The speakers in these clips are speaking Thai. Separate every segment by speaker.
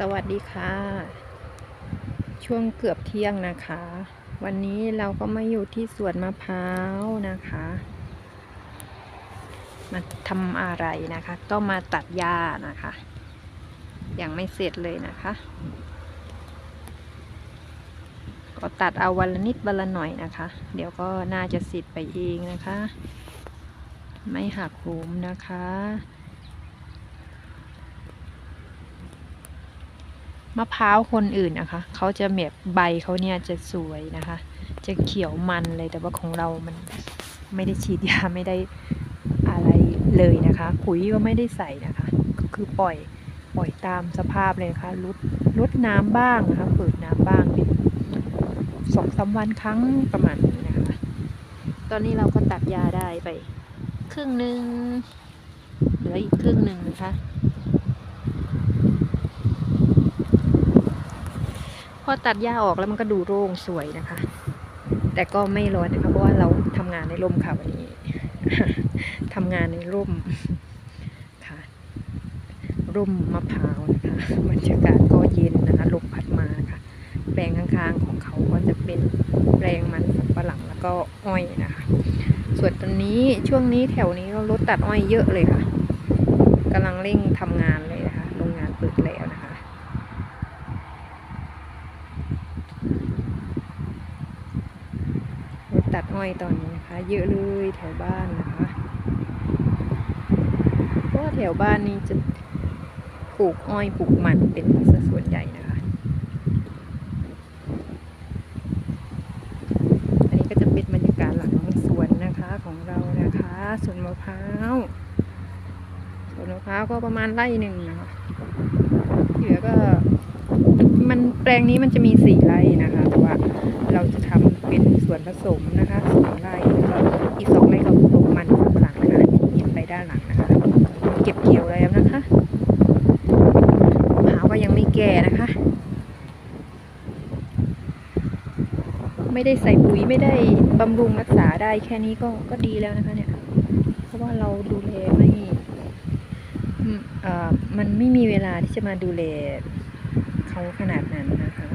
Speaker 1: สวัสดีค่ะ ช่วงเกือบเที่ยงนะคะ วันนี้เราก็มาอยู่ที่สวนมะพร้าวนะคะ มาทำอะไรนะคะ ก็มาตัดหญ้านะคะ ยังไม่เสร็จเลยนะคะ ก็ตัดเอาวันละนิดวันละหน่อยนะคะ เดี๋ยวก็น่าจะเสร็จไปเองนะคะ ไม่หักโหมนะคะ มะพร้าวคนอื่นนะคะ เขาจะแบบใบเขาเนี่ยจะสวยนะคะ จะเขียวมันเลยแต่ว่าของเรามันไม่ได้ฉีดยาไม่ได้อะไรเลยนะคะ ปุ๋ยก็ไม่ได้ใส่นะคะ ก็คือปล่อยปล่อยตามสภาพเลยนะคะลดลดน้ำบ้างนะคะเปิดน้ำบ้างเป็นสองสามวันครั้งประมาณนี้นะคะ ตอนนี้เราก็ตัดยาได้ไป ครึ่งหนึ่งเหลืออีกครึ่งหนึ่งนะคะ พอตัดหญ้าออกแล้วมันก็ดูโล่งสวยนะคะ แต่ก็ไม่ร้อนนะคะเพราะว่าเราทำงานในร่มค่ะวันนี้ทำงานในร่มค่ะ ร่มมะพร้าวนะคะบรรยากาศก็เย็นนะคะลมพัดมาค่ะแปลงข้างๆของเขาก็จะเป็นแปลงมันสำปะหลังแล้วก็อ้อยนะคะ ส่วนตอนนี้ช่วงนี้แถวนี้รถตัดอ้อยเยอะเลยค่ะกำลังเร่งทำงานเลยนะคะโรงงานเปิดแล้วนะคะ รถ ตัดอ้อยตอนนี้นะคะ เยอะเลยแถวบ้านนะคะเพราะว่าแถวบ้านนี้จะปลูกอ้อยปลูกมันเป็นสัดส่วนใหญ่นะคะ อันนี้ก็จะเป็นบรรยากาศหลังสวนนะคะของเรานะคะสวนมะพร้าวสวนมะพร้าวก็ประมาณไร่หนึ่งนะคะเหลือก็มัน แปลงนี้มันจะมีสี่ไร่นะคะแต่ว่าเราจะทำเป็นส่วนผสมนะคะสองไร่แล้วก็อีกสองไร่เราปลูกมันสำปะหลังนะคะที่เห็นไปด้านหลังนะคะเก็บเกี่ยวแล้วนะคะมะพร้าวก็ยังไม่แก่นะคะ ไม่ได้ใส่ปุ๋ยไม่ได้บำรุงรักษาได้แค่นี้ก็ก็ดีแล้วนะคะเนี่ย เพราะว่าเราดูแลไม่เอ่อมันไม่มีเวลาที่จะมาดูแลเขาขนาดนั้น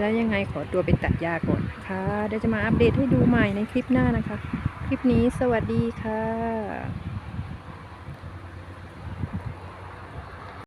Speaker 1: แล้วยังไงขอตัวไปตัดยาก่อนนะคะเดี๋ยวจะมาอัปเดตให้ดูใหม่ในคลิปหน้านะคะ คลิปนี้สวัสดีค่ะ